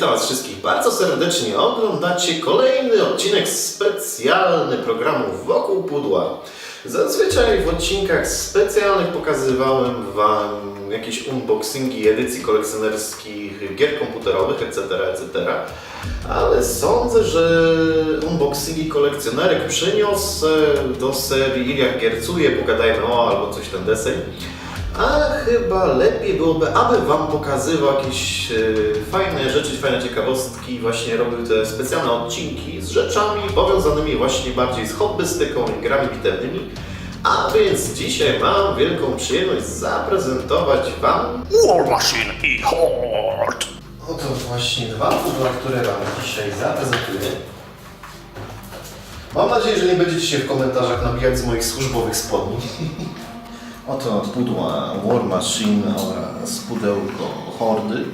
Witam Was wszystkich bardzo serdecznie. Oglądacie kolejny odcinek specjalny programu Wokół Pudła. Zazwyczaj w odcinkach specjalnych pokazywałem Wam jakieś unboxingi edycji kolekcjonerskich gier komputerowych, etc., etc. Ale sądzę, że unboxingi kolekcjonerek przyniosę do serii Iliak Giercuje, pogadajmy o albo coś ten deseń. A chyba lepiej byłoby, aby Wam pokazywał jakieś e, fajne rzeczy, fajne ciekawostki, właśnie robił te specjalne odcinki z rzeczami powiązanymi właśnie bardziej z hobbystyką i grami bitewnymi. A więc dzisiaj mam wielką przyjemność zaprezentować Wam War Machine i Horde! Oto właśnie dwa pudła, które Wam dzisiaj zaprezentuję. Mam nadzieję, że nie będziecie się w komentarzach nabijać z moich służbowych spodni. Oto pudła War Machine oraz pudełko Hordy.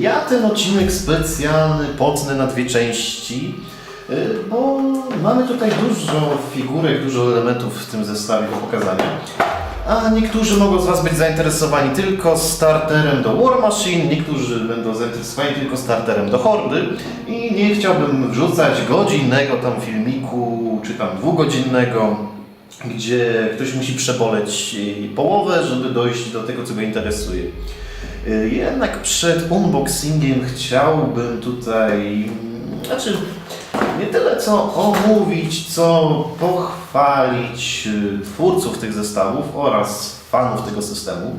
Ja ten odcinek specjalny potnę na dwie części, y, bo mamy tutaj dużo figurek, dużo elementów w tym zestawie do pokazania. A niektórzy mogą z Was być zainteresowani tylko starterem do War Machine, niektórzy będą zainteresowani tylko starterem do Hordy i nie chciałbym wrzucać godzinnego tam filmiku, czy tam dwugodzinnego, gdzie ktoś musi przeboleć połowę, żeby dojść do tego, co go interesuje. Y, Jednak przed unboxingiem chciałbym tutaj, znaczy nie tyle co omówić, co pochwalić y, twórców tych zestawów oraz fanów tego systemu.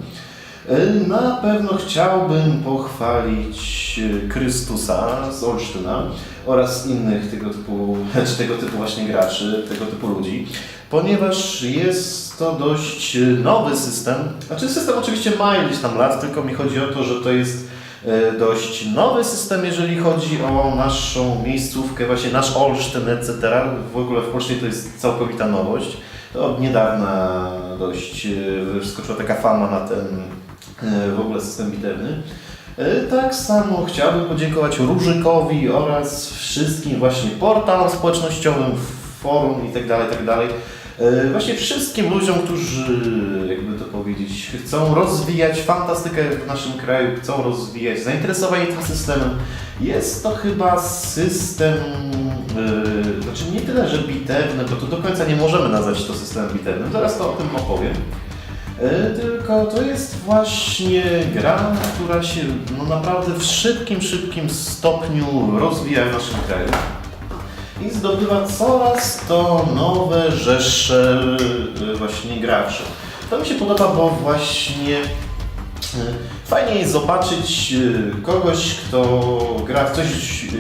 Y, Na pewno chciałbym pochwalić Chrystusa z Olsztyna oraz innych tego typu, czy tego typu właśnie graczy, tego typu ludzi, ponieważ jest to dość y, nowy system. Znaczy system oczywiście ma ileś tam lat, tylko mi chodzi o to, że to jest e, dość nowy system, jeżeli chodzi o naszą miejscówkę, właśnie nasz Olsztyn, etc. W ogóle w Polsce to jest całkowita nowość. To od niedawna dość e, wyskoczyła taka fama na ten e, w ogóle system bitewny. E, Tak samo chciałbym podziękować Różykowi oraz wszystkim właśnie portalom społecznościowym, forum itd. itd. E, Właśnie wszystkim ludziom, którzy, jakby to powiedzieć, chcą rozwijać fantastykę w naszym kraju, chcą rozwijać zainteresowanie tym systemem. Jest to chyba system, e, znaczy nie tyle, że bitewny, bo to do końca nie możemy nazwać to systemem bitewnym, zaraz to o tym opowiem. E, Tylko to jest właśnie gra, która się no naprawdę w szybkim, szybkim stopniu rozwija w naszym kraju i zdobywa coraz to nowe rzesze y, właśnie graczy. To mi się podoba, bo właśnie y, fajnie jest zobaczyć y, kogoś, kto gra w coś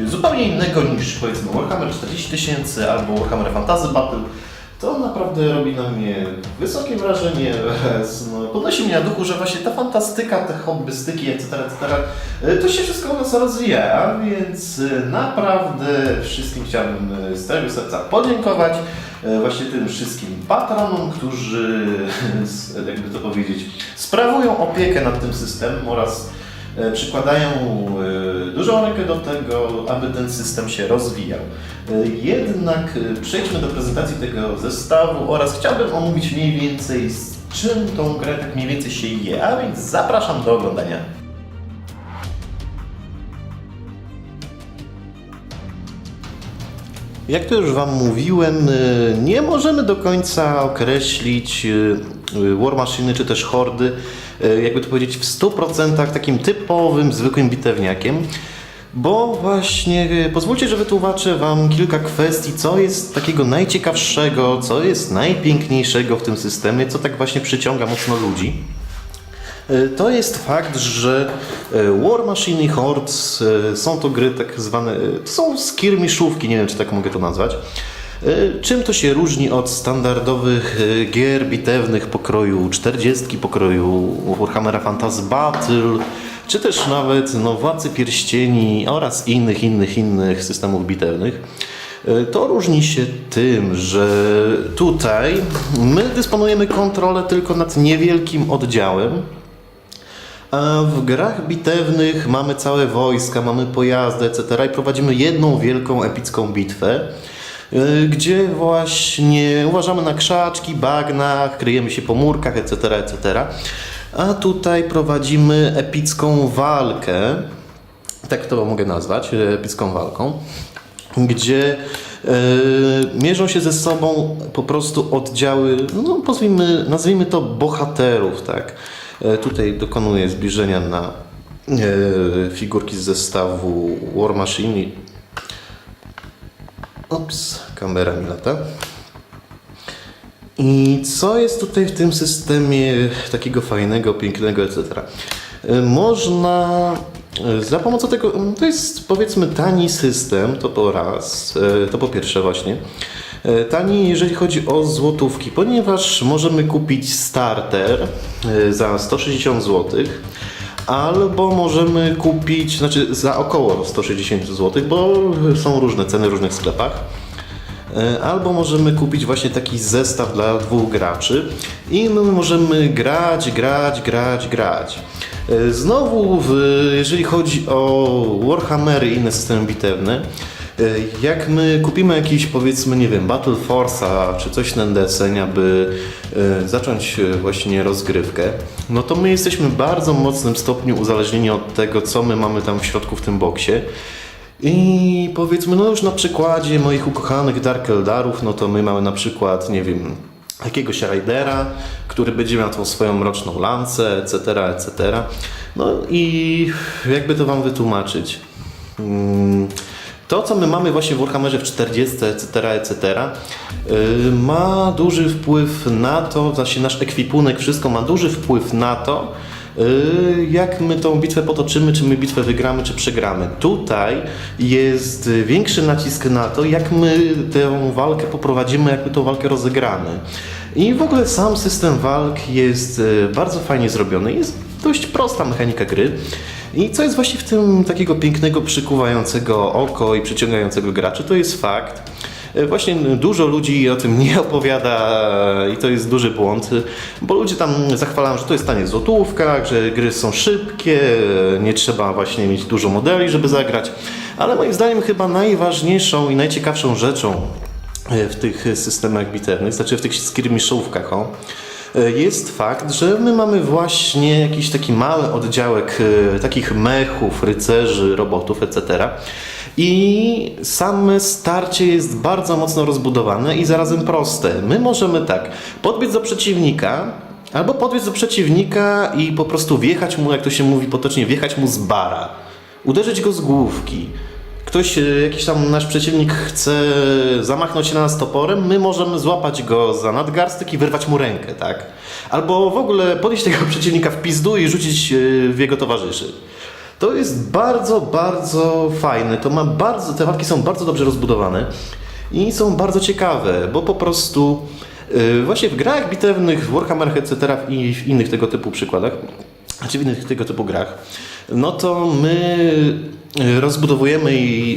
zupełnie innego niż powiedzmy Warhammer 40 tysięcy albo Warhammer Fantasy Battle. To naprawdę robi na mnie wysokie wrażenie, no, podnosi mnie na duchu, że właśnie ta fantastyka, te hobbystyki, etc., etc., y, to się wszystko u nas rozwija, więc y, naprawdę wszystkim chciałbym y, z całego serca podziękować właśnie tym wszystkim patronom, którzy, jakby to powiedzieć, sprawują opiekę nad tym systemem oraz przykładają e, dużą rękę do tego, aby ten system się rozwijał. E, Jednak e, przejdźmy do prezentacji tego zestawu oraz chciałbym omówić mniej więcej z czym tą grę tak mniej więcej się je, a więc zapraszam do oglądania. Jak to już Wam mówiłem, nie możemy do końca określić War Machine czy też Hordy, jakby to powiedzieć, w 100% takim typowym, zwykłym bitewniakiem. Bo właśnie y, pozwólcie, że wytłumaczę Wam kilka kwestii, co jest takiego najciekawszego, co jest najpiękniejszego w tym systemie, co tak właśnie przyciąga mocno ludzi. E, To jest fakt, że e, War Machine i Horde e, są to gry tak zwane, e, to są skirmiszówki, nie wiem czy tak mogę to nazwać. E, Czym to się różni od standardowych e, gier bitewnych pokroju 40, pokroju Warhammera Fantasy Battle, czy też nawet no, Władcy Pierścieni oraz innych, innych, innych systemów bitewnych? E, To różni się tym, że tutaj my dysponujemy kontrolę tylko nad niewielkim oddziałem, a w grach bitewnych mamy całe wojska, mamy pojazdy, etc. i prowadzimy jedną wielką epicką bitwę, gdzie właśnie uważamy na krzaczki, bagna, kryjemy się po murkach, etc., etc. A tutaj prowadzimy epicką walkę, tak to mogę nazwać, e, epicką walką, gdzie e, mierzą się ze sobą po prostu oddziały, no pozwijmy, nazwijmy to bohaterów, tak. E, tutaj dokonuję zbliżenia na e, figurki z zestawu War Machine. Ups, kamera mi lata. I co jest tutaj w tym systemie takiego fajnego, pięknego, etc. Y, Można y, za pomocą tego, to jest powiedzmy tani system, to po raz, y, to po pierwsze właśnie. Tani, jeżeli chodzi o złotówki, ponieważ możemy kupić starter za 160 zł, albo możemy kupić, znaczy za około 160 zł, bo są różne ceny w różnych sklepach. E, Albo możemy kupić właśnie taki zestaw dla dwóch graczy i my możemy grać, grać, grać, grać. E, Znowu, jeżeli chodzi o Warhammery i inne systemy bitewne, e, jak my kupimy jakiś powiedzmy, nie wiem, Battle Force'a czy coś na deseń, aby zacząć właśnie rozgrywkę, no to my jesteśmy w bardzo mocnym stopniu uzależnieni od tego, co my mamy tam w środku w tym boksie. I powiedzmy, no już na przykładzie moich ukochanych Dark Eldarów, no to my mamy na przykład, nie wiem, jakiegoś Raidera, który będzie miał tą swoją mroczną lancę, etc., etc. No i jakby to Wam wytłumaczyć. Mm, To, co my mamy właśnie w Warhammerze w 40, etc., etc., ma duży wpływ na to, znaczy nasz ekwipunek, wszystko ma duży wpływ na to, jak my tą bitwę potoczymy, czy my bitwę wygramy, czy przegramy. Tutaj jest większy nacisk na to, jak my tę walkę poprowadzimy, jak my tą walkę rozegramy. I w ogóle sam system walk jest yy, bardzo fajnie zrobiony. Jest dość prosta mechanika gry. I co jest właśnie w tym takiego pięknego, przykuwającego oko i przyciągającego graczy, to jest fakt, e, Właśnie dużo ludzi o tym nie opowiada i to jest duży błąd, bo ludzie tam zachwalają, że to jest tanie w złotówkach, że gry są szybkie, nie trzeba właśnie mieć dużo modeli, żeby zagrać, ale moim zdaniem chyba najważniejszą i najciekawszą rzeczą e, w tych systemach bitewnych, znaczy w tych skirmishówkach, o, e, jest fakt, że my mamy właśnie jakiś taki mały oddziałek e, takich mechów, rycerzy, robotów, etc. I same starcie jest bardzo mocno rozbudowane i zarazem proste. My możemy tak, podbiec do przeciwnika, albo podbiec do przeciwnika i po prostu wjechać mu, jak to się mówi potocznie, wjechać mu z bara. Uderzyć go z główki. Ktoś, e, jakiś tam nasz przeciwnik chce zamachnąć na nas toporem, my możemy złapać go za nadgarstek i wyrwać mu rękę, tak? Albo w ogóle podejść tego przeciwnika w pizdu i rzucić e, w jego towarzyszy. To jest bardzo, bardzo fajne. To ma bardzo, te walki są bardzo dobrze rozbudowane i są bardzo ciekawe, bo po prostu yy, właśnie w grach bitewnych, w Warhammerach, etc. i w innych tego typu przykładach, czy w innych tego typu grach, no to my y, rozbudowujemy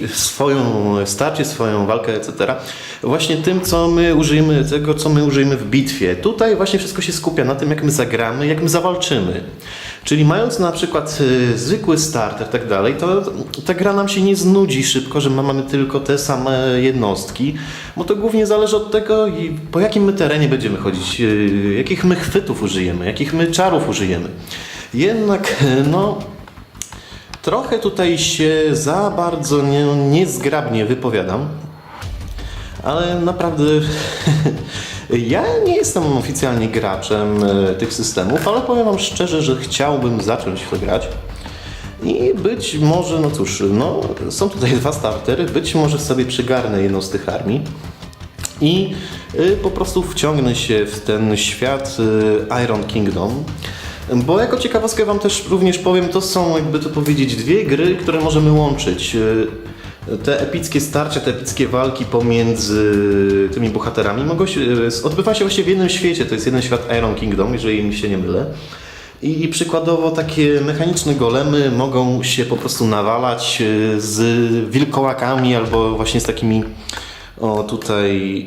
swoją starcie, swoją walkę, etc. właśnie tym, co my użyjemy, tego, co my użyjemy w bitwie. Tutaj właśnie wszystko się skupia na tym, jak my zagramy, jak my zawalczymy. Czyli mając na przykład y, zwykły starter i tak dalej, to ta gra nam się nie znudzi szybko, że my mamy tylko te same jednostki, bo to głównie zależy od tego, po jakim my terenie będziemy chodzić, y, jakich my chwytów użyjemy, jakich my czarów użyjemy. Jednak, no, trochę tutaj się za bardzo nie, niezgrabnie wypowiadam, ale naprawdę ja nie jestem oficjalnie graczem e, tych systemów, ale powiem Wam szczerze, że chciałbym zacząć w to grać. I być może, no cóż, no, są tutaj dwa startery, być może sobie przygarnę jedną z tych armii i y, po prostu wciągnę się w ten świat y, Iron Kingdom. Bo jako ciekawostkę Wam też również powiem, to są jakby to powiedzieć dwie gry, które możemy łączyć. Te epickie starcia, te epickie walki pomiędzy tymi bohaterami mogą się, y, odbywa się właśnie w jednym świecie, to jest jeden świat Iron Kingdom, jeżeli mi się nie mylę. I, przykładowo takie mechaniczne golemy mogą się po prostu nawalać y, z wilkołakami albo właśnie z takimi o tutaj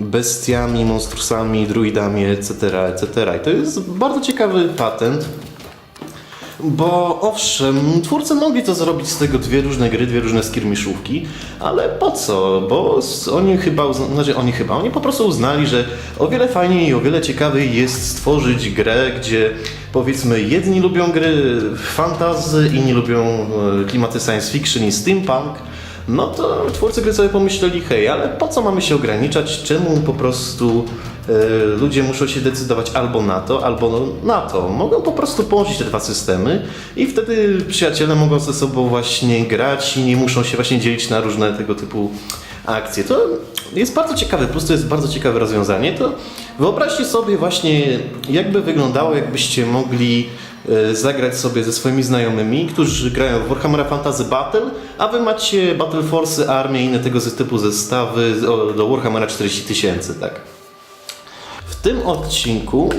bestiami, monstrusami, druidami, etc., etc. I to jest bardzo ciekawy patent. Bo owszem, twórcy mogli to zrobić z tego dwie różne gry, dwie różne skirmiszówki, ale po co? Bo oni chyba, znaczy oni chyba, oni po prostu uznali, że o wiele fajniej i o wiele ciekawiej jest stworzyć grę, gdzie powiedzmy jedni lubią gry fantasy, inni lubią e, klimaty science fiction i steampunk, no to twórcy gry sobie pomyśleli, hej, ale po co mamy się ograniczać? Czemu po prostu ludzie muszą się decydować albo na to, albo na to? Mogą po prostu połączyć te dwa systemy i wtedy przyjaciele mogą ze sobą właśnie grać i nie muszą się właśnie dzielić na różne tego typu akcje. To jest bardzo ciekawe, po prostu jest bardzo ciekawe rozwiązanie. To wyobraźcie sobie właśnie, jakby wyglądało, jakbyście mogli e, zagrać sobie ze swoimi znajomymi, którzy grają w Warhammera Fantasy Battle, a wy macie Battle Force, armię i inne tego typu zestawy do Warhammera 40 tysięcy, tak? Tym odcinku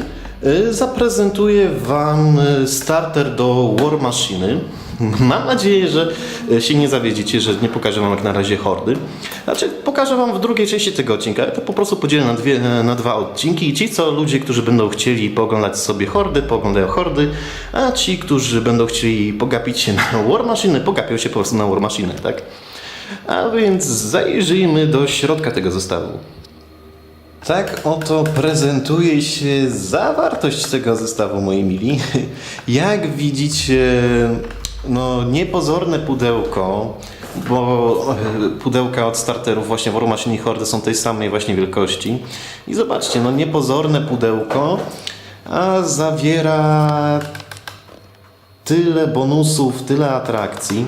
y, zaprezentuję Wam y, starter do War Machiny. Mam nadzieję, że y, się nie zawiedziecie, że nie pokażę Wam jak na razie hordy. Znaczy, pokażę Wam w drugiej części tego odcinka. Ja to po prostu podzielę na, dwie, na dwa odcinki. I ci, co ludzie, którzy będą chcieli pooglądać sobie hordy, pooglądają hordy, a ci, którzy będą chcieli pogapić się na War Machiny, pogapią się po prostu na War Machine, tak? A więc zajrzyjmy do środka tego zestawu. Tak oto prezentuje się zawartość tego zestawu, moi mili. Jak widzicie, no niepozorne pudełko, bo e, pudełka od starterów właśnie w War Machine i Horde są tej samej właśnie wielkości. I zobaczcie, no niepozorne pudełko, a zawiera tyle bonusów, tyle atrakcji.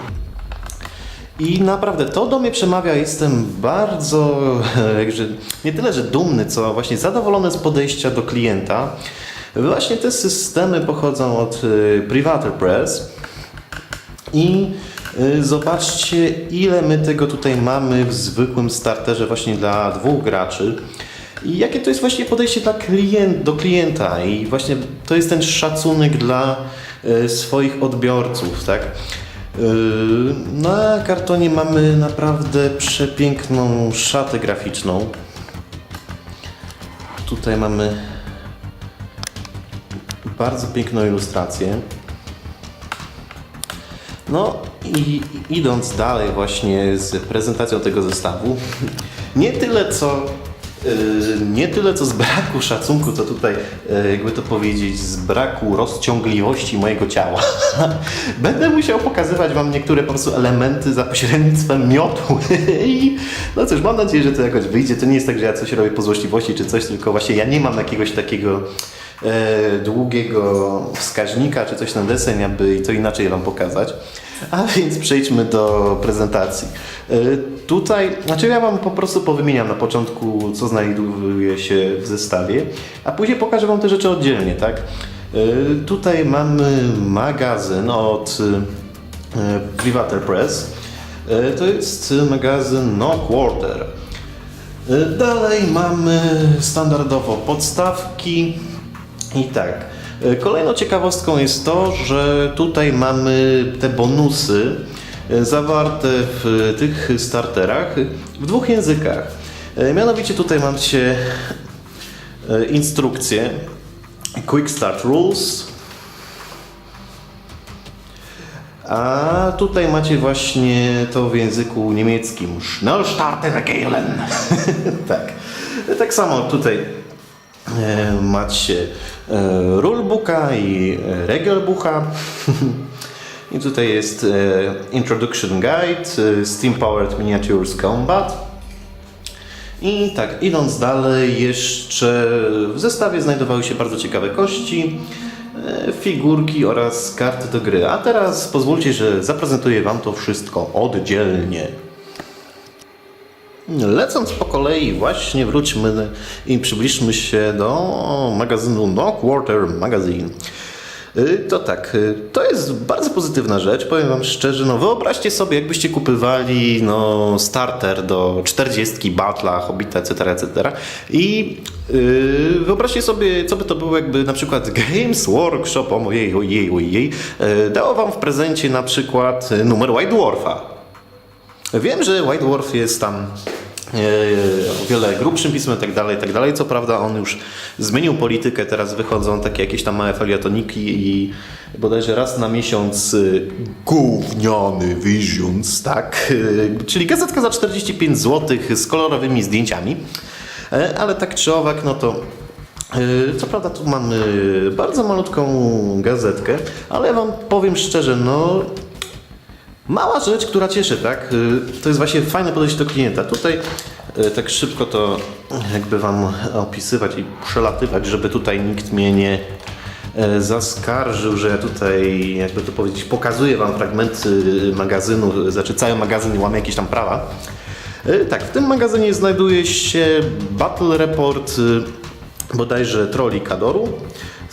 I naprawdę to do mnie przemawia. Jestem bardzo, jakże, nie tyle, że dumny, co właśnie zadowolony z podejścia do klienta. Właśnie te systemy pochodzą od y, Privateer Press. I y, zobaczcie, ile my tego tutaj mamy w zwykłym starterze właśnie dla dwóch graczy. I jakie to jest właśnie podejście dla klient, do klienta i właśnie to jest ten szacunek dla y, swoich odbiorców, tak? Y, Na kartonie mamy naprawdę przepiękną szatę graficzną. Tutaj mamy bardzo piękną ilustrację. No i idąc dalej właśnie z prezentacją tego zestawu, nie tyle co yy, nie tyle co z braku szacunku, co tutaj yy, jakby to powiedzieć, z braku rozciągliwości mojego ciała. Będę musiał pokazywać Wam niektóre po prostu elementy za pośrednictwem miotu. I no cóż, mam nadzieję, że to jakoś wyjdzie. To nie jest tak, że ja coś robię po złośliwości czy coś, tylko właśnie ja nie mam jakiegoś takiego długiego wskaźnika czy coś na deseń, aby to inaczej Wam pokazać. A więc przejdźmy do prezentacji. E, tutaj, znaczy ja Wam po prostu powymieniam na początku, co znajduje się w zestawie, a później pokażę Wam te rzeczy oddzielnie, tak? E, tutaj mamy magazyn od e, Privateer Press. E, To jest magazyn No Quarter. E, Dalej mamy standardowo podstawki i tak. e, Kolejną ciekawostką jest to, że tutaj mamy te bonusy e, zawarte w tych starterach w dwóch językach. E, Mianowicie tutaj macie instrukcję Quick Start Rules a tutaj macie właśnie to w języku niemieckim Schnellstarterregeln. tak. Tak samo tutaj macie e, rulebooka i e, regelbucha. I tutaj jest e, Introduction Guide, Steam Powered Miniatures Combat. I tak, idąc dalej, jeszcze w zestawie znajdowały się bardzo ciekawe kości, figurki oraz karty do gry. A teraz pozwólcie, że zaprezentuję Wam to wszystko oddzielnie. Lecąc po kolei, właśnie wróćmy i przybliżmy się do magazynu No Quarter Magazine. Y, To tak, y, to jest bardzo pozytywna rzecz, powiem Wam szczerze, no wyobraźcie sobie, jakbyście kupywali no, starter do 40 Batla, Hobbita, etc., etc. I yy, wyobraźcie sobie, co by to było, jakby na przykład Games Workshop, o mojej, ojej, ojej, yy, dało Wam w prezencie na przykład y, numer White Dwarfa. Wiem, że White Dwarf jest tam o wiele grubszym pismem tak dalej, tak dalej. Co prawda on już zmienił politykę, teraz wychodzą takie jakieś tam małe felietoniki i bodajże raz na miesiąc y, gówniany Visions, tak? Y, Czyli gazetka za 45 zł z kolorowymi zdjęciami. E, Ale tak czy owak, no to e, co prawda tu mamy bardzo malutką gazetkę, ale wam powiem szczerze, no Mała rzecz, która cieszy, tak? Y, To jest właśnie fajne podejście do klienta. Tutaj y, tak szybko to jakby Wam opisywać i przelatywać, żeby tutaj nikt mnie nie e, zaskarżył, że ja tutaj, jakby to powiedzieć, pokazuję Wam fragmenty magazynu, znaczy cały magazyn i łamię jakieś tam prawa. Y, Tak, w tym magazynie znajduje się Battle Report y, bodajże troli Kadoru.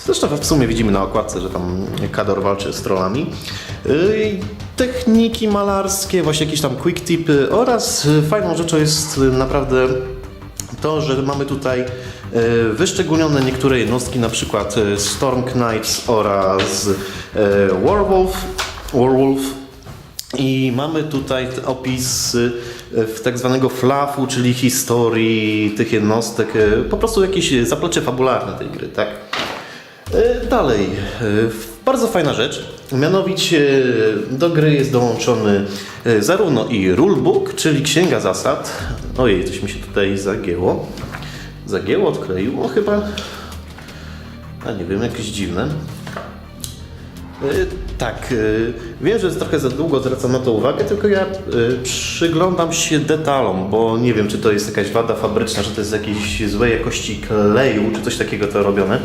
Zresztą w sumie widzimy na okładce, że tam Kador walczy z trollami. Techniki malarskie, właśnie jakieś tam quick tipy oraz y, fajną rzeczą jest y, naprawdę to, że mamy tutaj y, wyszczególnione niektóre jednostki, na przykład Storm Knights oraz Warwolf, Warwolf i mamy tutaj opis w tak zwanego flafu, czyli historii tych jednostek, po prostu jakieś zaplecze fabularne tej gry, tak? Dalej, bardzo fajna rzecz, mianowicie y, do gry jest dołączony y, zarówno i rulebook, czyli księga zasad. Ojej, coś mi się tutaj zagięło. Zagięło, odkleiło chyba. A nie wiem, jakieś dziwne. Y, Tak, wiem, że jest trochę za długo zwracam na to uwagę, tylko ja przyglądam się detalom, bo nie wiem, czy to jest jakaś wada fabryczna, że to jest jakiejś złej jakości kleju, czy coś takiego to robione,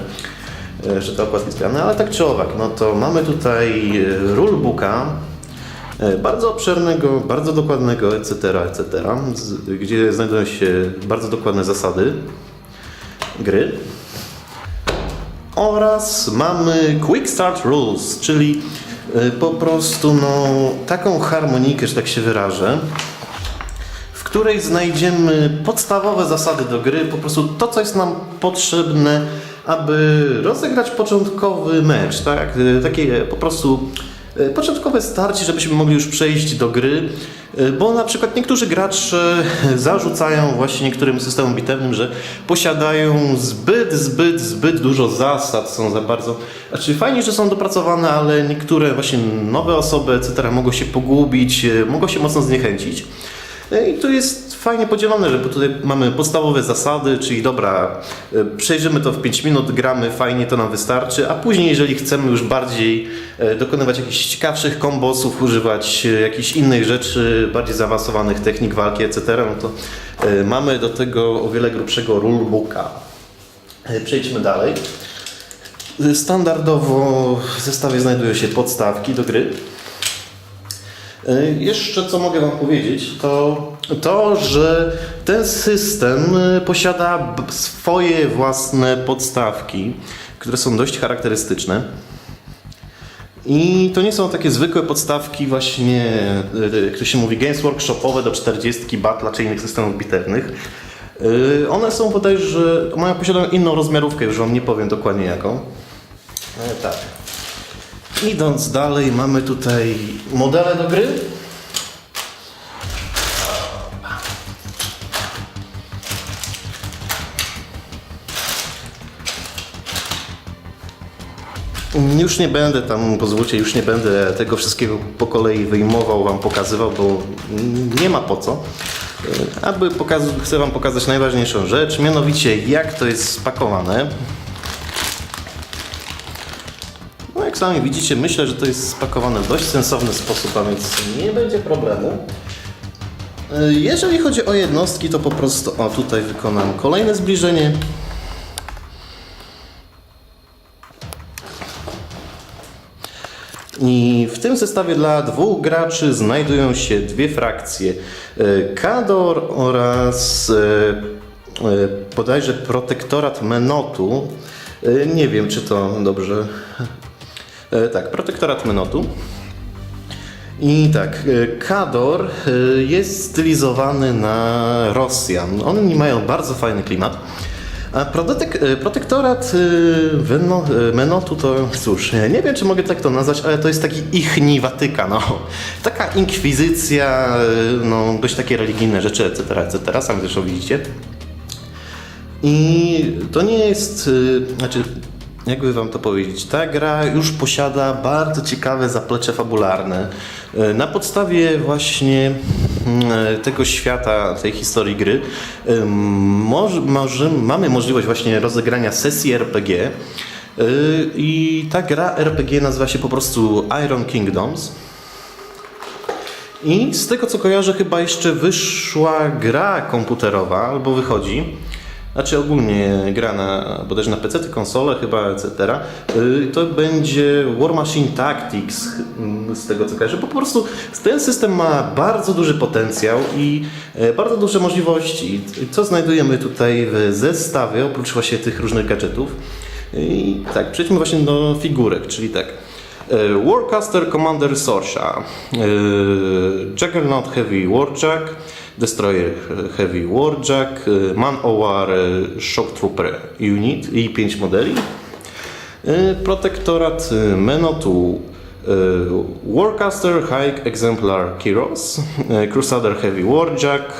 y, że te okładki sklejane, ale tak czy owak, no to mamy tutaj y, rulebooka, y, bardzo obszernego, bardzo dokładnego, etc., etc., gdzie znajdują się bardzo dokładne zasady gry. Oraz mamy Quick Start Rules, czyli po prostu no, taką harmonikę, że tak się wyrażę, w której znajdziemy podstawowe zasady do gry, po prostu to, co jest nam potrzebne, aby rozegrać początkowy mecz, tak? Y, Takie po prostu y, początkowe starcie, żebyśmy mogli już przejść do gry, y, bo na przykład niektórzy gracze zarzucają właśnie niektórym systemom bitewnym, że posiadają zbyt, zbyt, zbyt dużo zasad, są za bardzo, znaczy fajnie, że są dopracowane, ale niektóre właśnie nowe osoby, etc. mogą się pogubić, mogą się mocno zniechęcić. I tu jest fajnie podzielone, że tutaj mamy podstawowe zasady, czyli dobra, y, przejrzymy to w 5 minut, gramy, fajnie to nam wystarczy, a później jeżeli chcemy już bardziej y, dokonywać jakichś ciekawszych kombosów, używać jakichś innych rzeczy, bardziej zaawansowanych technik walki, etc., no to mamy do tego o wiele grubszego rulebooka. Przejdźmy dalej. Standardowo w zestawie znajdują się podstawki do gry. Y, Jeszcze co mogę Wam powiedzieć, to to, że ten system y, posiada swoje własne podstawki, które są dość charakterystyczne. I to nie są takie zwykłe podstawki właśnie, y, jak to się mówi, games workshopowe do 40 batla czy innych systemów bitewnych. Y, One są bodajże, mają posiadają inną rozmiarówkę, już Wam nie powiem dokładnie jaką. E, tak. Idąc dalej, mamy tutaj modele do gry. Już nie będę tam, pozwólcie, już nie będę tego wszystkiego po kolei wyjmował, Wam pokazywał, bo nie ma po co. Aby pokaz- chcę Wam pokazać najważniejszą rzecz, mianowicie jak to jest spakowane. Jak sami widzicie, myślę, że to jest spakowane w dość sensowny sposób, a więc nie będzie problemu. Y, Jeżeli chodzi o jednostki, to po prostu, o tutaj wykonam kolejne zbliżenie. I w tym zestawie dla dwóch graczy znajdują się dwie frakcje. y, Kador oraz y, bodajże protektorat Menotu. Nie wiem, czy to dobrze. E, Tak, protektorat Menotu. I tak, e, Kador e, jest stylizowany na Rosjan. Oni mają bardzo fajny klimat. A protek, protektorat Menotu to cóż, nie wiem czy mogę tak to nazwać, ale to jest taki ichni Watykan, no. Taka inkwizycja, no dość takie religijne rzeczy, etc., etc., sami zresztą widzicie. I to nie jest, znaczy, jakby wam to powiedzieć, ta gra już posiada bardzo ciekawe zaplecze fabularne. Y, Na podstawie właśnie mm, tego świata, tej historii gry, mamy możliwość właśnie rozegrania sesji RPG. y, I ta gra RPG nazywa się po prostu Iron Kingdoms. I z tego co kojarzę, chyba jeszcze wyszła gra komputerowa, albo wychodzi. Znaczy ogólnie gra na, bodajże na PC, konsole chyba, etc. Y, To będzie War Machine Tactics, mm, z tego co kojarzę. Po prostu ten system ma bardzo duży potencjał i e, bardzo duże możliwości. Co znajdujemy tutaj w zestawie, oprócz właśnie tych różnych gadżetów? I tak, przejdźmy właśnie do figurek, czyli tak. E, Warcaster Commander Sorsha, e, Juggernaut Heavy Warjack, Destroyer Heavy Warjack, e, Man o War e, Shock Trooper Unit i 5 modeli. E, Protektorat e, Menotu e, Warcaster High Exemplar Kiros, e, Crusader Heavy Warjack,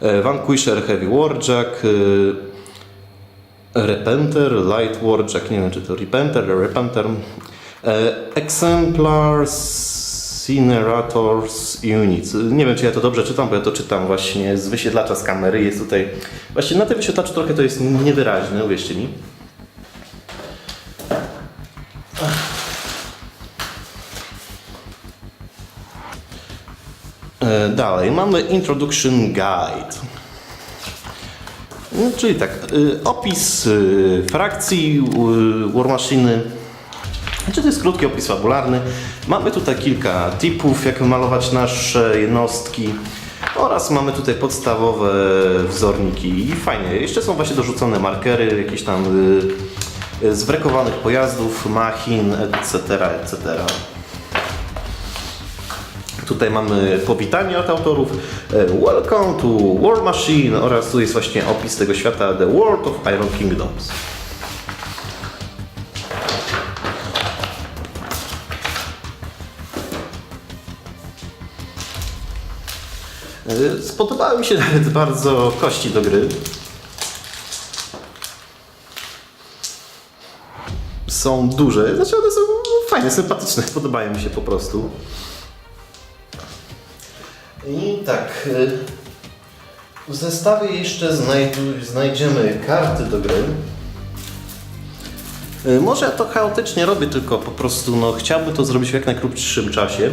e, Vanquisher Heavy Warjack, e, Repenter, Light Warjack, nie wiem czy to Repenter, Repenter, e, Exemplar Cinerators Units. Nie wiem czy ja to dobrze czytam, bo ja to czytam właśnie z wyświetlacza z kamery. Jest tutaj, właśnie na tym wyświetlaczu trochę to jest niewyraźne, uwierzcie mi. E, Dalej, mamy Introduction Guide. No, czyli tak, y, opis frakcji War Machiny. Znaczy to jest krótki opis fabularny. Mamy tutaj kilka tipów, jak malować nasze jednostki. Oraz mamy tutaj podstawowe wzorniki i fajnie. Jeszcze są właśnie dorzucone markery, jakieś tam y, y, zwrekowanych pojazdów, machin, etc., etc. Tutaj mamy powitanie od autorów e, Welcome to War Machine oraz tu jest właśnie opis tego świata The World of Iron Kingdoms. Spodobały mi się nawet bardzo kości do gry. Są duże, znaczy one są fajne, sympatyczne, podobają mi się po prostu. I tak. y, W zestawie jeszcze znajdziemy karty do gry. Y, Może ja to chaotycznie robię, tylko po prostu no, chciałbym to zrobić w jak najkrótszym czasie.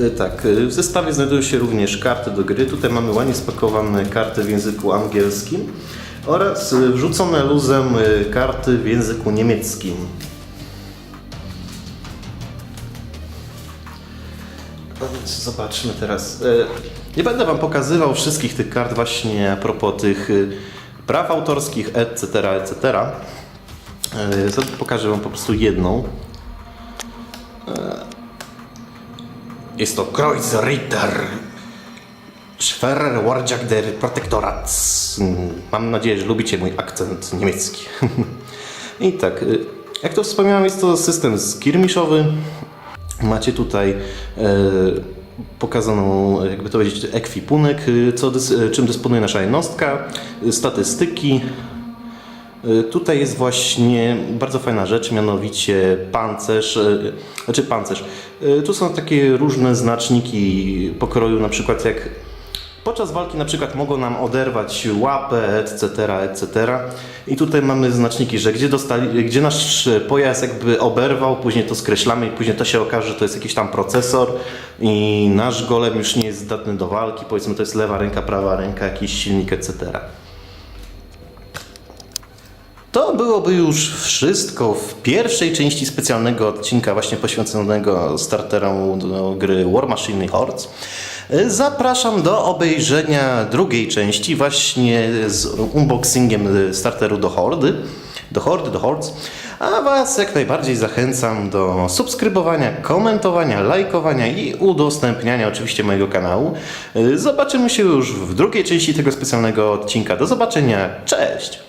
Y, Tak, y, w zestawie znajdują się również karty do gry. Tutaj mamy ładnie spakowane karty w języku angielskim oraz y, wrzucone luzem karty w języku niemieckim. Zobaczmy teraz. E, Nie będę Wam pokazywał wszystkich tych kart właśnie a propos tych praw autorskich, etc., etc. E, Pokażę Wam po prostu jedną. Jest to Kreuzritter Schwerer Warjack der Protektorat. Mam nadzieję, że lubicie mój akcent niemiecki. I tak, y, jak to wspomniałem, jest to system skirmiszowy. Macie tutaj e, pokazaną, jakby to powiedzieć, ekwipunek, e, co, czym dysponuje nasza jednostka, statystyki. E, Tutaj jest właśnie bardzo fajna rzecz, mianowicie pancerz, e, znaczy pancerz. E, Tu są takie różne znaczniki pokroju, na przykład jak Podczas walki na przykład mogą nam oderwać łapę, etc., etc. I tutaj mamy znaczniki, że gdzie, dostali, gdzie nasz pojazd jakby oberwał, później to skreślamy i później to się okaże, że to jest jakiś tam procesor i nasz golem już nie jest zdatny do walki, powiedzmy to jest lewa ręka, prawa ręka, jakiś silnik, etc. To byłoby już wszystko w pierwszej części specjalnego odcinka właśnie poświęconego starterom do gry War Machine Hordes. Zapraszam do obejrzenia drugiej części właśnie z unboxingiem starteru do Hordy, do Hordy, do Hordes. A Was jak najbardziej zachęcam do subskrybowania, komentowania, lajkowania i udostępniania oczywiście mojego kanału. Zobaczymy się już w drugiej części tego specjalnego odcinka. Do zobaczenia, cześć!